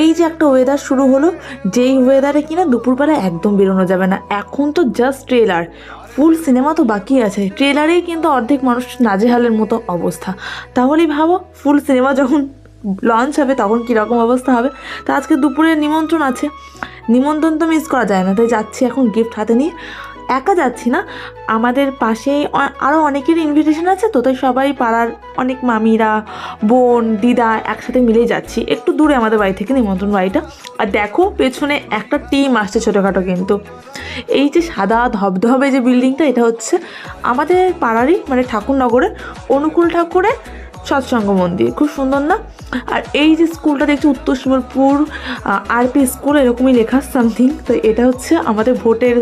এই যে একটা ওয়েদার শুরু হলো, যেই ওয়েদারে কিনা দুপুরবেলা একদম বেরোনো যাবে না। এখন তো জাস্ট ট্রেলার ফুল সিনেমা তো বাকি আছে। ট্রেলারেই কিন্তু অর্ধেক মানুষ নাজেহালের মতো অবস্থা। তাহলেই ভাবো ফুল সিনেমা যখন লঞ্চ হবে, তখন কীরকম অবস্থা হবে? তা আজকে দুপুরে নিমন্ত্রণ আছে। নিমন্ত্রণ তো মিস করা যায় না, তাই যাচ্ছি এখন গিফট হাতে নিয়ে। একা যাচ্ছি না। আমাদের পাশে আরও অনেকের ইনভিটেশন আছে, তো তাই সবাই পাড়ার অনেক মামিরা, বোন, দিদা একসাথে মিলেই যাচ্ছি। একটু দূরে আমাদের বাড়ি থেকে নিমন্ত্রণ বাড়িটা। আর দেখো, পেছনে একটা টিম আসছে ছোটোখাটো কিন্তু। এই যে সাদা ধবধবে যে বিল্ডিংটা এটা হচ্ছে আমাদের পাড়ারই মানে ঠাকুরনগরের অনুকূল ঠাকুরের সৎসঙ্গ মন্দির। খুব সুন্দর না? আর এই যে স্কুলটা দেখছি, উত্তর শিবলপুর আরপি স্কুল এরকমই লেখা সামথিং তো এটা হচ্ছে আমাদের ভোটের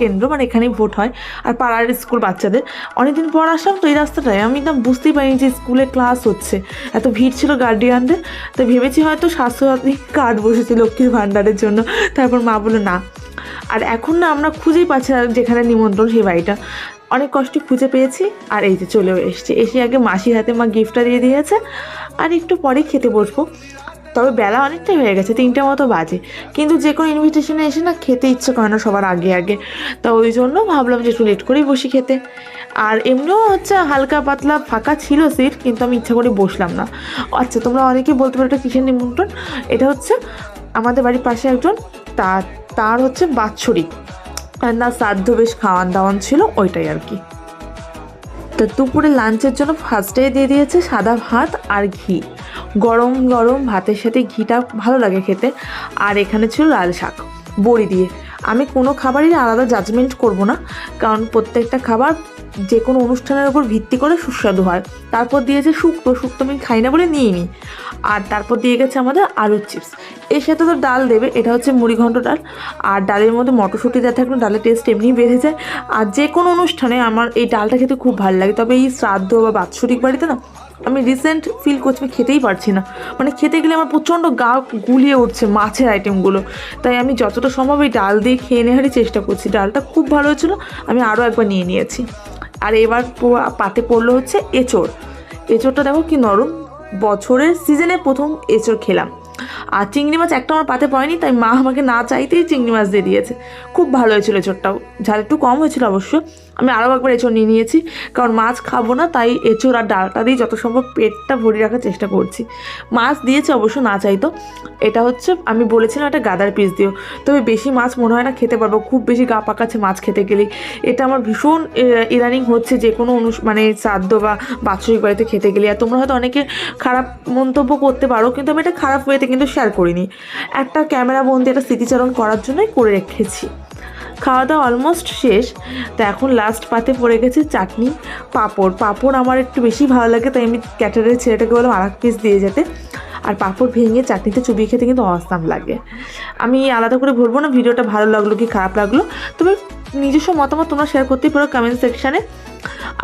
কেন্দ্র মানে এখানেই ভোট হয়, আর পাড়ার স্কুল বাচ্চাদের। অনেকদিন পর আসলাম, তো এই রাস্তাটায় আমি না বুঝতেই পারিনি যে স্কুলে ক্লাস হচ্ছে। এত ভিড় ছিল গার্ডিয়ানদের, তো ভেবেছি হয়তো স্বাস্থ্যসাথী কার্ড বসেছে লক্ষ্মীর ভাণ্ডারের জন্য। তারপর মা বলল, না। আর এখন না আমরা খুঁজেই পাচ্ছি না যেখানে নিমন্ত্রণ সেই বাড়িটা। অনেক কষ্টে খুঁজে পেয়েছি, আর এই যে চলেও এসছে। এসে আগে মাসির হাতে মা গিফটটা দিয়ে দিয়েছে, আর একটু পরে খেতে বসবো। তবে বেলা অনেকটাই হয়ে গেছে, তিনটে মতো বাজে। কিন্তু যে কোনো ইনভিটেশনে এসে না খেতে ইচ্ছে করে না সবার আগে আগে। তা ওই জন্য ভাবলাম যে একটু লেট করেই বসি খেতে। আর এমনিও হচ্ছে হালকা পাতলা ফাঁকা ছিল সিট কিন্তু আমি ইচ্ছা করে বসলাম না। আচ্ছা তোমরা অনেকেই বলতে পারো এটা কিসের নিমন্ত্রণ? এটা হচ্ছে আমাদের বাড়ির পাশে একজন তার তার হচ্ছে বাৎসরিক। না শ্রাদ্ধ বেশ খাওয়ান দাওয়ান ছিল, ওইটাই আর কি। তো দুপুরে লাঞ্চের জন্য ফার্স্টে দিয়ে দিয়েছে সাদা ভাত আর ঘি। গরম গরম ভাতের সাথে ঘিটা ভালো লাগে খেতে। আর এখানে ছিল লাল শাক, বড়ি দিয়ে। আমি কোনো খাবারই আলাদা জাজমেন্ট করব না, কারণ প্রত্যেকটা খাবার যে কোনো অনুষ্ঠানের উপর ভিত্তি করে সুস্বাদু হয়। তারপর দিয়েছে শুক্তো শুক্তো আমি খাই না বলে নিয়ে নিই আর তারপর দিয়ে গেছে আমাদের আলুর চিপস। এর সাথে তো ডাল দেবে, এটা হচ্ছে মুড়িঘণ্ট ডাল। আর ডালের মধ্যে মটরশুঁটি দেওয়া থাকলে ডালের টেস্ট এমনি বেড়ে যায়। আর যে কোনো অনুষ্ঠানে আমার এই ডালটা খেতে খুব ভালো লাগে, তবে এই শ্রাদ্ধ বা বাৎসরিক বাড়িতে না আমি রিসেন্ট ফিল করছি, আমি খেতেই পারছি না। মানে খেতে গেলে আমার প্রচণ্ড গা গুলিয়ে উঠছে মাছের আইটেমগুলো তাই আমি যতটা সম্ভব এই ডাল দিয়ে খেয়ে নেওয়ারই চেষ্টা করছি। ডালটা খুব ভালো হয়েছিল, আমি আরও একবার নিয়ে নিয়েছি। আর এবার পাতে পড়ল হচ্ছে এঁচড়। এঁচড়টা দেখো কি নরম। বছরের সিজনে প্রথম এঁচড় খেলাম। আর চিংড়ি মাছ একটা আমার পাতে পড়েনি, তাই মা আমাকে না চাইতেই চিংড়ি মাছ দিয়ে দিয়েছে। খুব ভালো হয়েছিল এঁচড়টাও। ঝাল একটু কম হয়েছিল অবশ্য। আমি আরও একবার এঁচড় নিয়ে নিয়েছি, কারণ মাছ খাব না, তাই এঁচড় আর ডালটা দিয়ে যত সম্ভব পেটটা ভরে রাখার চেষ্টা করছি। মাছ দিয়েছে অবশ্য না চাইতো। এটা হচ্ছে, আমি বলেছিলাম একটা গাদার পিস দিও। তবে বেশি মাছ মনে হয় না খেতে পারব, খুব বেশি গা পাকাচ্ছে মাছ খেতে গেলেই। এটা আমার ভীষণ ইদানিং হচ্ছে যে কোনো অনু মানে শ্রাদ্ধ বা বাৎসরিক বাড়িতে খেতে গেলে। আর তোমরা হয়তো অনেকে খারাপ মন্তব্য করতে পারো, কিন্তু আমি এটা খারাপ ওয়েতে কিন্তু শেয়ার করিনি। একটা ক্যামেরা বন্দি, একটা স্মৃতিচারণ করার জন্যই করে রেখেছি। খাওয়া দাওয়া অলমোস্ট শেষ, তো এখন লাস্ট পাতে পড়ে গেছে চাটনি, পাঁপড়। পাঁপড় আমার একটু বেশি ভালো লাগে, তাই আমি ক্যাটারের ছেলেটাকে বললাম আর এক পিস দিয়ে যেতে। আর পাঁপড় ভেঙে চাটনিতে চুবিয়ে খেতে কিন্তু অসাম লাগে। আমি আলাদা করে বলব না, ভিডিওটা ভালো লাগল কি খারাপ লাগল? তবে নিজস্ব মতামত তোমরা শেয়ার করতেই পারো কমেন্ট সেকশানে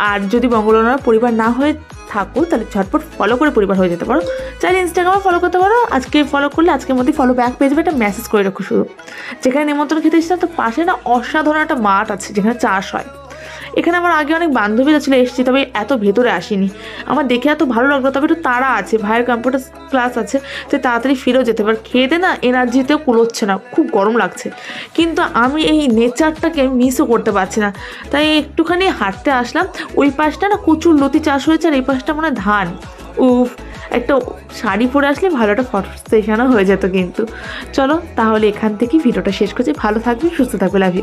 আর যদি বঙ্গলনার পরিবার না হয়ে থাকো তাহলে ঝটপট ফলো করে পরিবার হয়ে যেতে পারো। চাইলে ইনস্টাগ্রামে ফলো করতে পারো। আজকে ফলো করলে আজকের মধ্যে ফলো ব্যাক পেয়ে যাবে একটা মেসেজ করে রাখো শুধু। যেখানে নিমন্ত্রণ খেতে এসেছিলাম তো পাশে না অসাধারণ একটা মাঠ আছে, যেখানে চাষ হয়। এখানে আমার আগে অনেক বান্ধবীরা ছিল, এসেছি, তবে এত ভেতরে আসিনি। আমার দেখে এত ভালো লাগল, তবে একটু তাড়া আছে, ভাইয়ের কম্পিউটার ক্লাস আছে তো তাড়াতাড়ি ফিরেও যেতে পারে। দে না এনার্জিতেও কুলোচ্ছে না, খুব গরম লাগছে। কিন্তু আমি এই নেচারটাকে মিসও করতে পারছি না। তাই একটুখানি হাঁটতে আসলাম। ওই পাশটা না প্রচুর লতি চাষ হয়েছে, আর এই পাশটা মানে ধান। উফ, একটা শাড়ি পরে আসলে ভালো একটা ফটো সেশনও হয়ে যেত কিন্তু। চলো, তাহলে এখান থেকেই ভিডিওটা শেষ করছি। ভালো থাকবে সুস্থ থাকবে লাভ